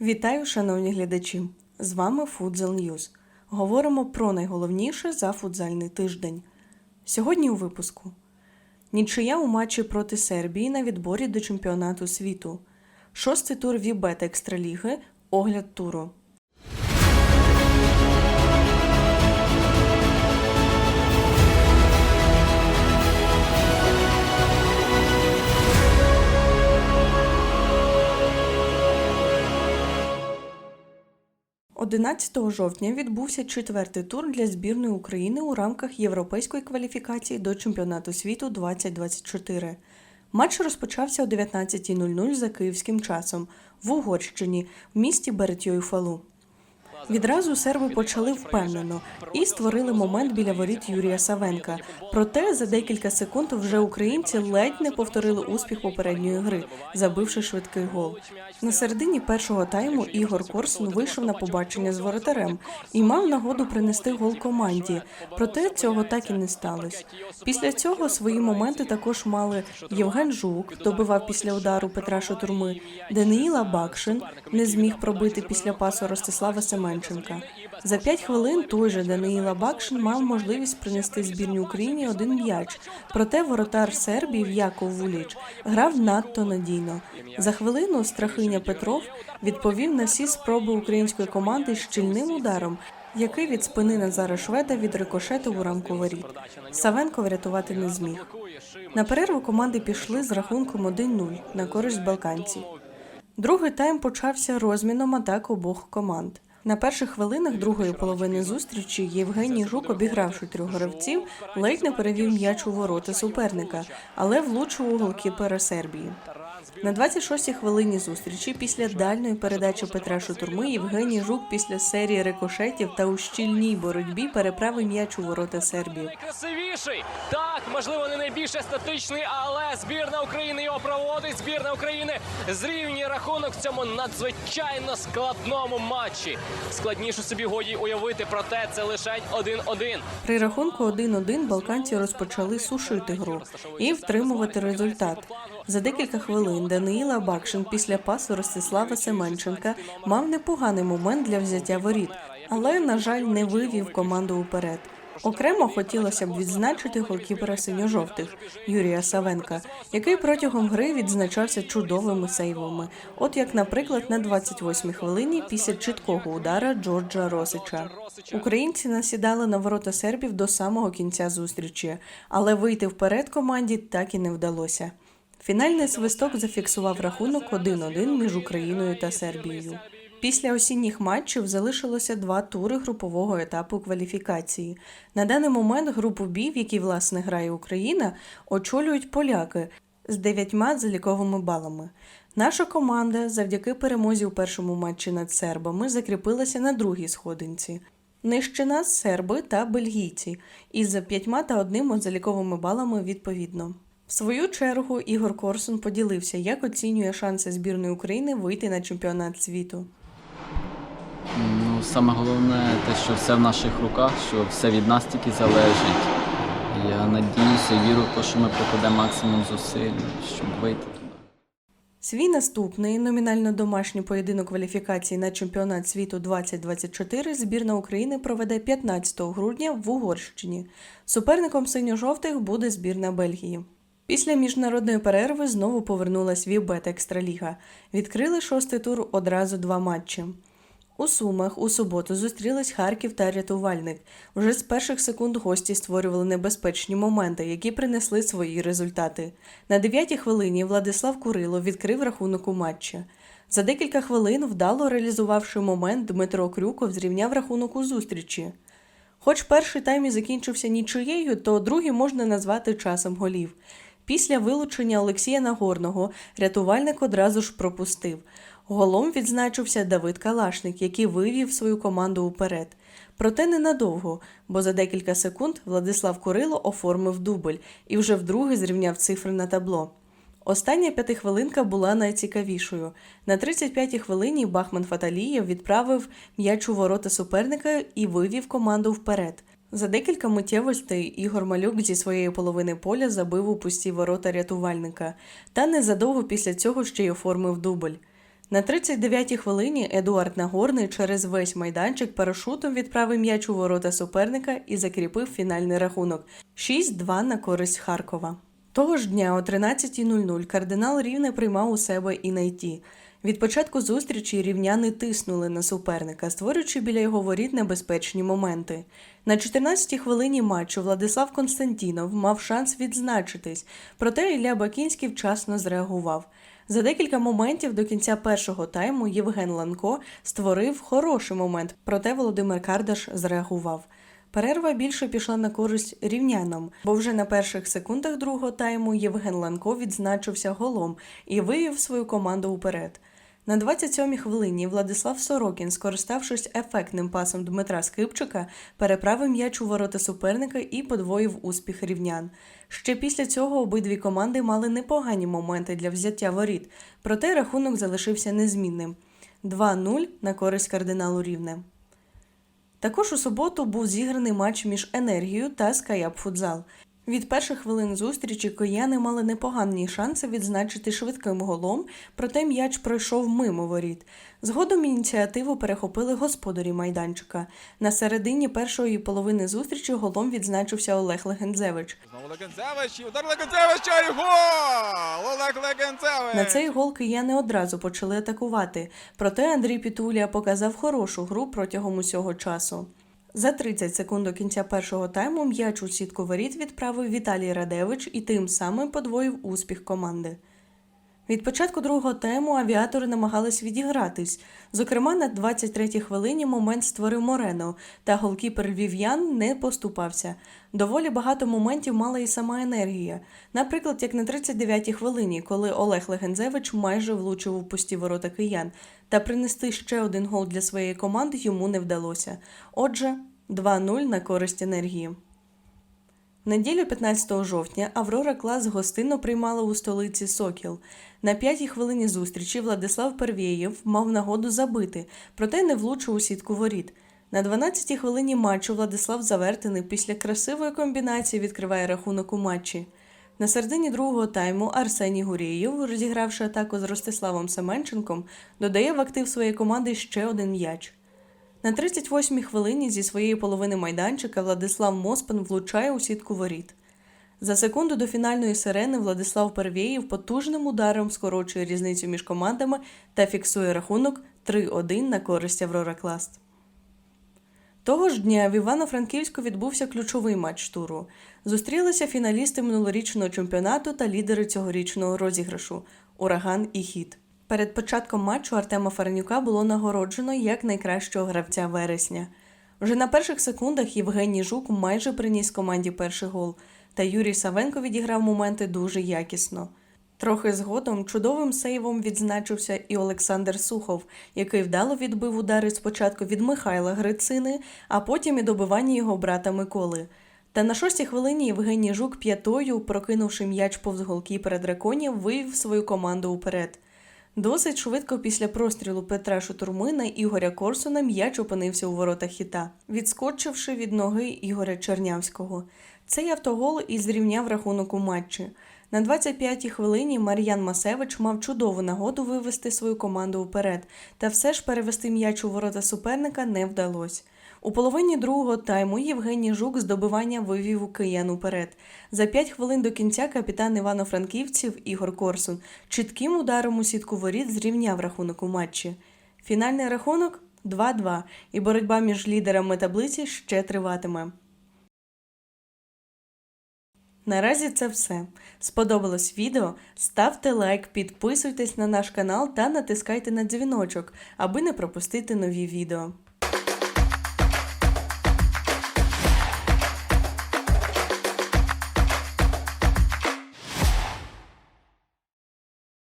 Вітаю, шановні глядачі! З вами Фудзал Ньюз. Говоримо про найголовніше за футзальний тиждень. Сьогодні у випуску: Нічия у матчі проти Сербії на відборі до чемпіонату світу. Шостий тур Вібет Екстраліги. Огляд туру. – 11 жовтня відбувся четвертий тур для збірної України у рамках європейської кваліфікації до чемпіонату світу 2024. Матч розпочався о 19.00 за київським часом в Угорщині в місті Беретьойфалу. Відразу серби почали впевнено і створили момент біля воріт Юрія Савенка. Проте за декілька секунд вже українці ледь не повторили успіх попередньої гри, забивши швидкий гол. На середині першого тайму Ігор Корсун вийшов на побачення з воротарем і мав нагоду принести гол команді. Проте цього так і не сталося. Після цього свої моменти також мали Євген Жук, добивав після удару Петра Шатурми, Даниїла Бакшин не зміг пробити після пасу Ростислава Семенченка. За п'ять хвилин той же Даниїла Бакшин мав можливість принести збірній Україні один м'яч. Проте воротар Сербії В'яков Вуліч грав надто надійно. За хвилину страхиня Петров відповів на всі спроби української команди щільним ударом, який від спини Назара Шведа відрикошетив у рамку воріт. Савенко врятувати не зміг. На перерву команди пішли з рахунком 1-0 на користь балканців. Другий тайм почався розміном атак обох команд. На перших хвилинах другої половини зустрічі Євгеній Жук, обігравши трьох гравців, ледь не перевів м'яч у ворота суперника, але влучив у голкіпера Сербії. На 26-й хвилині зустрічі після дальної передачі Петра Шутурми Євгеній Жук після серії рикошетів та у щільній боротьбі переправив м'яч у ворота Сербії. Найкрасивіший. Так, можливо, не найбільш естетичний, але збірна України його проводить. Збірна України зрівнює рахунок в цьому надзвичайно складному матчі. Складніше собі годі уявити, проте це лише 1-1. При рахунку 1-1 балканці розпочали сушити гру і втримувати результат. За декілька хвилин Даниїла Бакшин після пасу Ростислава Семенченка мав непоганий момент для взяття воріт, але, на жаль, не вивів команду уперед. Окремо хотілося б відзначити голкіпера синьо-жовтих Юрія Савенка, який протягом гри відзначався чудовими сейвами. От як, наприклад, на 28-й хвилині після чіткого удара Джорджа Росича. Українці насідали на ворота сербів до самого кінця зустрічі, але вийти вперед команді так і не вдалося. Фінальний свисток зафіксував рахунок 1-1 між Україною та Сербією. Після осінніх матчів залишилося два тури групового етапу кваліфікації. На даний момент групу Бі, в якій власне грає Україна, очолюють поляки з дев'ятьма заліковими балами. Наша команда завдяки перемозі у першому матчі над сербами закріпилася на другій сходинці. Нижче нас серби та бельгійці із п'ятьма та одним заліковими балами відповідно. В свою чергу Ігор Корсун поділився, як оцінює шанси збірної України вийти на чемпіонат світу. Ну, саме головне те, що все в наших руках, що все від нас тільки залежить. Я надіюся, вірю в те, що ми прикладемо максимум зусиль, щоб вийти. Свій наступний номінально домашній поєдинок кваліфікації на чемпіонат світу 2024 збірна України проведе 15 грудня в Угорщині. Суперником синьо-жовтих буде збірна Бельгії. Після міжнародної перерви знову повернулась Вібет Екстраліга. Відкрили шостий тур одразу два матчі. У Сумах у суботу зустрілись Харків та рятувальник. Вже з перших секунд гості створювали небезпечні моменти, які принесли свої результати. На дев'ятій хвилині Владислав Курило відкрив рахунок у матчі. За декілька хвилин, вдало реалізувавши момент, Дмитро Крюков зрівняв рахунок у зустрічі. Хоч перший тайм і закінчився нічиєю, то другий можна назвати часом голів. Після вилучення Олексія Нагорного рятувальник одразу ж пропустив. Голом відзначився Давид Калашник, який вивів свою команду уперед. Проте ненадовго, бо за декілька секунд Владислав Курило оформив дубль і вже вдруге зрівняв цифри на табло. Остання п'ятихвилинка була найцікавішою. На 35-й хвилині Бахман Фаталієв відправив м'яч у ворота суперника і вивів команду вперед. За декілька миттєвостей Ігор Малюк зі своєї половини поля забив у пусті ворота рятувальника, та незадовго після цього ще й оформив дубль. На 39-й хвилині Едуард Нагорний через весь майданчик парашутом відправив м'яч у ворота суперника і закріпив фінальний рахунок 6-2 на користь Харкова. Того ж дня о 13.00 кардинал Рівне приймав у себе і найті. Від початку зустрічі рівняни тиснули на суперника, створюючи біля його воріт небезпечні моменти. На 14-й хвилині матчу Владислав Константінов мав шанс відзначитись, проте Ілля Бакінський вчасно зреагував. За декілька моментів до кінця першого тайму Євген Ланко створив хороший момент, проте Володимир Кардаш зреагував. Перерва більше пішла на користь рівнянам, бо вже на перших секундах другого тайму Євген Ланко відзначився голом і вивів свою команду уперед. На 27-й хвилині Владислав Сорокін, скориставшись ефектним пасом Дмитра Скрипчика, переправив м'яч у ворота суперника і подвоїв успіх рівнян. Ще після цього обидві команди мали непогані моменти для взяття воріт, проте рахунок залишився незмінним 2-0 на користь кардиналу Рівне. Також у суботу був зіграний матч між енергією та Скаяп Футзал. Від перших хвилин зустрічі кияни мали непогані шанси відзначити швидким голом, проте м'яч пройшов мимо воріт. Згодом ініціативу перехопили господарі майданчика. На середині першої половини зустрічі голом відзначився Олег Легензевич. Знову Легенцевич, і удар Легенцевича і гол! Олег Легенцевич! На цей гол кияни одразу почали атакувати, проте Андрій Пітуля показав хорошу гру протягом усього часу. За 30 секунд до кінця першого тайму м'яч у сітку воріт відправив Віталій Радевич і тим самим подвоїв успіх команди. Від початку другого тайму авіатори намагались відігратись. Зокрема, на 23-й хвилині момент створив Морено, та голкіпер львів'ян не поступався. Доволі багато моментів мала і сама енергія. Наприклад, як на 39-й хвилині, коли Олег Легензевич майже влучив у пусті ворота киян, та принести ще один гол для своєї команди йому не вдалося. Отже, 2-0 на користь енергії. Неділю 15 жовтня Аврора Клас гостинно приймала у столиці Сокіл. На п'ятій хвилині зустрічі Владислав Первєєв мав нагоду забити, проте не влучив у сітку воріт. На 12-й хвилині матчу Владислав Завертений після красивої комбінації відкриває рахунок у матчі. На середині другого тайму Арсеній Гурєєв, розігравши атаку з Ростиславом Семенченком, додає в актив своєї команди ще один м'яч. На 38-й хвилині зі своєї половини майданчика Владислав Моспан влучає у сітку воріт. За секунду до фінальної сирени Владислав Первєєв потужним ударом скорочує різницю між командами та фіксує рахунок 3-1 на користь Аврора Класт. Того ж дня в Івано-Франківську відбувся ключовий матч туру. Зустрілися фіналісти минулорічного чемпіонату та лідери цьогорічного розіграшу Ураган і Хіт. Перед початком матчу Артема Фаренюка було нагороджено як найкращого гравця вересня. Вже на перших секундах Євгеній Жук майже приніс команді перший гол, та Юрій Савенко відіграв моменти дуже якісно. Трохи згодом чудовим сейвом відзначився і Олександр Сухов, який вдало відбив удари спочатку від Михайла Грицини, а потім і добивання його брата Миколи. Та на шостій хвилині Євгеній Жук п'ятою, прокинувши м'яч повз голкіпера драконів, вивів свою команду уперед. Досить швидко після прострілу Петра Шутурмина Ігоря Корсуна м'яч опинився у воротах хіта, відскочивши від ноги Ігоря Чернявського. Цей автогол і зрівняв рахунок у матчі. На 25-й хвилині Мар'ян Масевич мав чудову нагоду вивести свою команду уперед, та все ж перевести м'яч у ворота суперника не вдалося. У половині другого тайму Євгеній Жук з вивів у киян уперед. За 5 хвилин до кінця капітан Івано-Франківців Ігор Корсун чітким ударом у сітку воріт зрівняв рахунок у матчі. Фінальний рахунок 2-2, і боротьба між лідерами таблиці ще триватиме. Наразі це все. Сподобалось відео? Ставте лайк, підписуйтесь на наш канал та натискайте на дзвіночок, аби не пропустити нові відео.